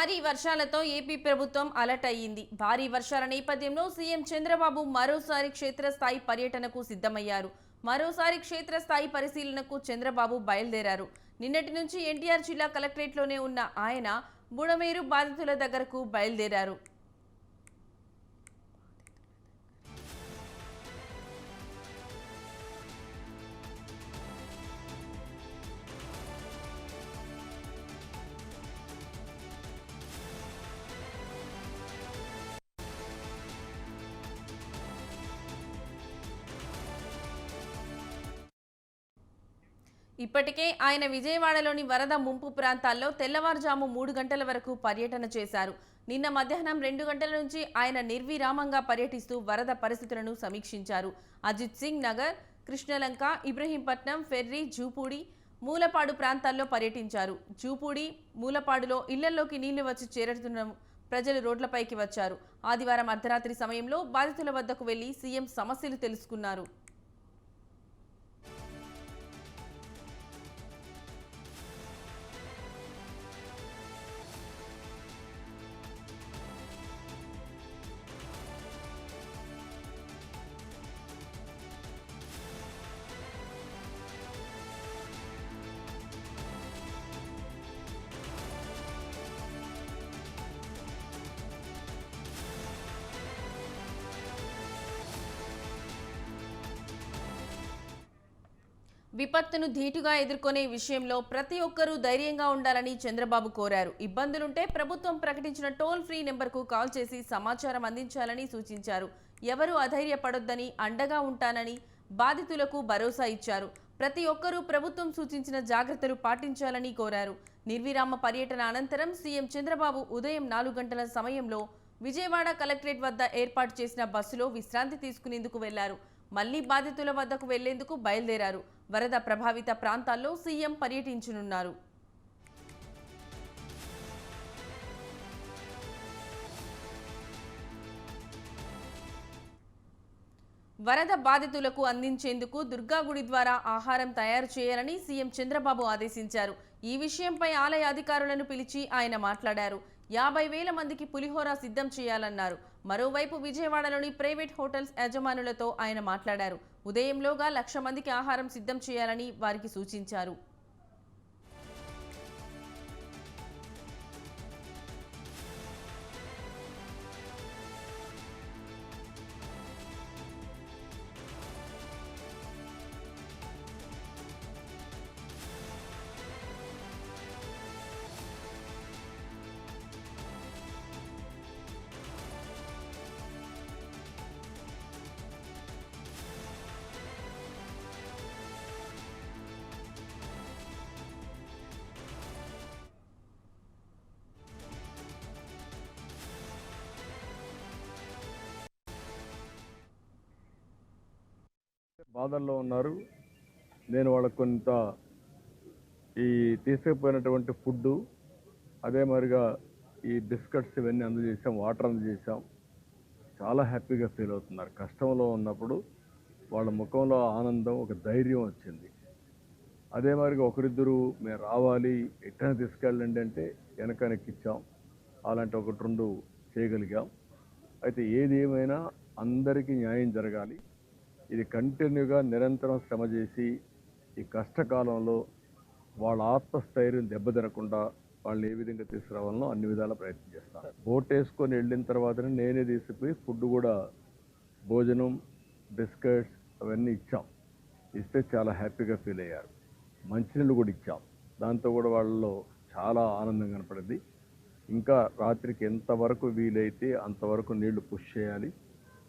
భారీ వర్షాలతో ఏపీ ప్రభుత్వం అలర్ట్ అయ్యింది. భారీ వర్షాల నేపథ్యంలో సీఎం చంద్రబాబు మరోసారి క్షేత్రస్థాయి పర్యటనకు సిద్ధమయ్యారు. మరోసారి క్షేత్రస్థాయి పరిశీలనకు చంద్రబాబు బయలుదేరారు. నిన్నటి నుంచి ఎన్టీఆర్ జిల్లా కలెక్టరేట్లోనే ఉన్న ఆయన బుడమేరు బాధితుల దగ్గరకు బయలుదేరారు. ఇప్పటికే ఆయన విజయవాడలోని వరద ముంపు ప్రాంతాల్లో తెల్లవారుజాము మూడు గంటల వరకు పర్యటన చేశారు. నిన్న మధ్యాహ్నం రెండు గంటల నుంచి ఆయన నిర్విరామంగా పర్యటిస్తూ వరద పరిస్థితులను సమీక్షించారు. అజిత్ సింగ్ నగర్ కృష్ణలంక ఇబ్రహీంపట్నం ఫెర్రీ జూపూడి మూలపాడు ప్రాంతాల్లో పర్యటించారు. జూపూడి మూలపాడులో ఇళ్ళలోకి నీళ్ళు వచ్చి చేరుతున్న ప్రజలు రోడ్లపైకి వచ్చారు. ఆదివారం అర్ధరాత్రి సమయంలో బాధితుల వద్దకు వెళ్ళి సీఎం సమస్యలు తెలుసుకున్నారు. విపత్తును ధీటుగా ఎదుర్కొనే విషయంలో ప్రతి ఒక్కరూ ధైర్యంగా ఉండాలని చంద్రబాబు కోరారు. ఇబ్బందులుంటే ప్రభుత్వం ప్రకటించిన టోల్ ఫ్రీ నెంబర్కు కాల్ చేసి సమాచారం అందించాలని సూచించారు. ఎవరూ అధైర్యపడొద్దని అండగా ఉంటానని బాధితులకు భరోసా ఇచ్చారు. ప్రతి ఒక్కరూ ప్రభుత్వం సూచించిన జాగ్రత్తలు పాటించాలని కోరారు. నిర్విరామ పర్యటన అనంతరం సీఎం చంద్రబాబు ఉదయం నాలుగు గంటల సమయంలో విజయవాడ కలెక్టరేట్ వద్ద ఏర్పాటు చేసిన బస్సులో విశ్రాంతి తీసుకునేందుకు వెళ్ళారు. మళ్ళీ బాధితుల వద్దకు వెళ్ళేందుకు బయలుదేరారు. వరద ప్రభావిత ప్రాంతాల్లో సీఎం పర్యటించనున్నారు. వరద బాధితులకు అందించేందుకు దుర్గా గుడి ద్వారా ఆహారం తయారు చేయాలని సీఎం చంద్రబాబు ఆదేశించారు. ఈ విషయంపై ఆలయ అధికారులను పిలిచి ఆయన మాట్లాడారు. యాభై వేల మందికి పులిహోర సిద్ధం చేయాలన్నారు. మరోవైపు విజయవాడలోని ప్రైవేట్ హోటల్స్ యజమానులతో ఆయన మాట్లాడారు. ఉదయంలోగా లక్ష మందికి ఆహారం సిద్ధం చేయాలని వారికి సూచించారు. బాధల్లో ఉన్నారు. నేను వాళ్ళకు కొంత ఈ తీసుకుపోయినటువంటి ఫుడ్డు అదే మరిగా ఈ బిస్కెట్స్ ఇవన్నీ అందజేసాం వాటర్ అందజేసాం చాలా హ్యాపీగా ఫీల్ అవుతున్నారు. కష్టంలో ఉన్నప్పుడు వాళ్ళ ముఖంలో ఆనందం ఒక ధైర్యం వచ్చింది. అదే మరిగా ఒకరిద్దరు మేము రావాలి ఎట్లా తీసుకెళ్ళండి అంటే వెనకనెక్కిచ్చాం అలాంటి ఒకటి రెండు చేయగలిగాం. అయితే ఏది ఏమైనా అందరికీ న్యాయం జరగాలి. ఇది కంటిన్యూగా నిరంతరం శ్రమ చేసి ఈ కష్టకాలంలో వాళ్ళ ఆత్మస్థైర్యం దెబ్బతినకుండా వాళ్ళని ఏ విధంగా తీసుకురావాలనో అన్ని విధాల ప్రయత్నం చేస్తాను బోట్ వేసుకొని వెళ్ళిన తర్వాతనే నేనే తీసుకుపోయి ఫుడ్ కూడా భోజనం బిస్కెట్స్ అవన్నీ ఇచ్చాం. ఇస్తే చాలా హ్యాపీగా ఫీల్ అయ్యారు. మంచినీళ్ళు కూడా ఇచ్చాం. దాంతో కూడా వాళ్ళలో చాలా ఆనందం కనపడింది. ఇంకా రాత్రికి ఎంతవరకు వీలైతే అంతవరకు నీళ్ళు పుష్ చేయాలి.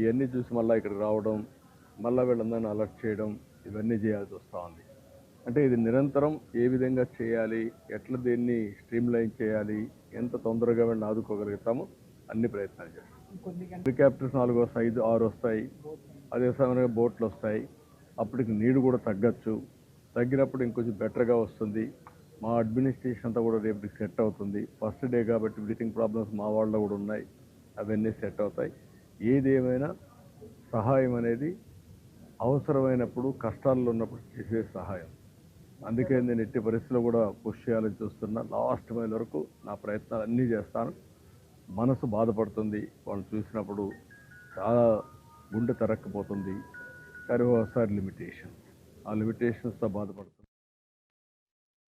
ఇవన్నీ చూసి మళ్ళీ ఇక్కడికి రావడం మళ్ళీ వీళ్ళందరినీ అలర్ట్ చేయడం ఇవన్నీ చేయాల్సి వస్తూ ఉంది. అంటే ఇది నిరంతరం ఏ విధంగా చేయాలి ఎట్లా దీన్ని స్ట్రీమ్ లైన్ చేయాలి ఎంత తొందరగా వీళ్ళని ఆదుకోగలుగుతామో అన్ని ప్రయత్నాలు చేస్తాం. హెలికాప్టర్స్ నాలుగు వస్తాయి ఐదు ఆరు వస్తాయి అదే సమయంలో బోట్లు వస్తాయి. అప్పటికి నీరు కూడా తగ్గచ్చు. తగ్గినప్పుడు ఇంకొంచెం బెటర్గా వస్తుంది. మా అడ్మినిస్ట్రేషన్ అంతా కూడా రేపటికి సెట్ అవుతుంది. ఫస్ట్ డే కాబట్టి బ్రీతింగ్ ప్రాబ్లమ్స్ మా వాళ్ళలో కూడా ఉన్నాయి. అవన్నీ సెట్ అవుతాయి. ఏది ఏమైనా సహాయం అనేది అవసరమైనప్పుడు కష్టాల్లో ఉన్నప్పుడు చేసే సహాయం. అందుకే నేను ఎట్టి పరిస్థితుల్లో కూడా పుష్ చేయాలని చూస్తున్నా. లాస్ట్ మైల్ వరకు నా ప్రయత్నాలు అన్నీ చేస్తాను. మనసు బాధపడుతుంది. వాళ్ళు చూసినప్పుడు చాలా గుండె తరక్కపోతుంది. కానీ ఒకసారి లిమిటేషన్స్. ఆ లిమిటేషన్స్తో బాధపడుతుంది